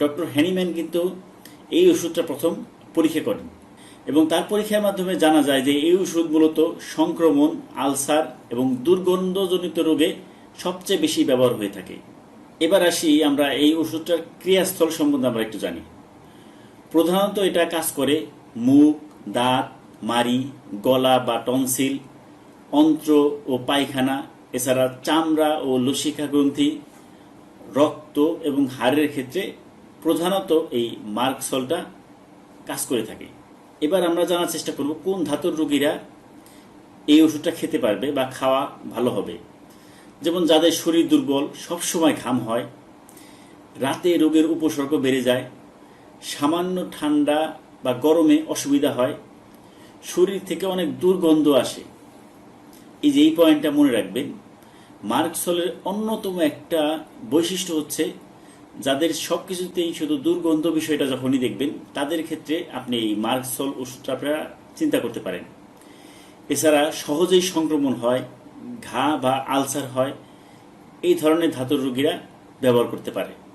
Doctor Hahnemann কিন্তু এই ওষুধটা প্রথম পরীক্ষা করেন এবং তার পরীক্ষার মাধ্যমে জানা যায় যে এই ওষুধ মূলত সংক্রমণ, আলসার এবং দুর্গন্ধজনিত রোগে সবচেয়ে বেশি ব্যবহার হয়ে থাকে। এবার আসি আমরা এই ওষুধটার ক্রিয়াস্থল সম্বন্ধে আমরা একটু জানি। প্রধানত এটা কাজ করে মুখ, দাঁত মারি গলা বা টনসিল, অন্ত্র ও পায়খানা, এছাড়া চামড়া ও লসিকা গ্রন্থি রক্ত এবং হাড়ের ক্ষেত্রে প্রধানত এই মার্কসলটা কাজ করে থাকে। এবার আমরা জানার চেষ্টা করব কোন ধাতুর রোগীরা এই ওষুধটা খেতে পারবে বা খাওয়া ভালো হবে। যেমন যাদের শরীর দুর্বল, সবসময় ঘাম হয়, রাতে রোগের উপসর্গ বেড়ে যায়, সামান্য ঠান্ডা বা গরমে অসুবিধা হয়, শরীর থেকে অনেক দুর্গন্ধ আসে। এই যে এই পয়েন্টটা মনে রাখবেন মার্কসলের অন্যতম একটা বৈশিষ্ট্য হচ্ছে যাদের সব কিছুতেই শুধু দুর্গন্ধ বিষয়টা যখনই দেখবেন, তাদের ক্ষেত্রে আপনি এই মার্কসল ওষুধটা আপনারা চিন্তা করতে পারেন। এছাড়া সহজেই সংক্রমণ হয়, ঘা বা আলসার হয়, এই ধরনের ধাতুর রোগীরা ব্যবহার করতে পারে।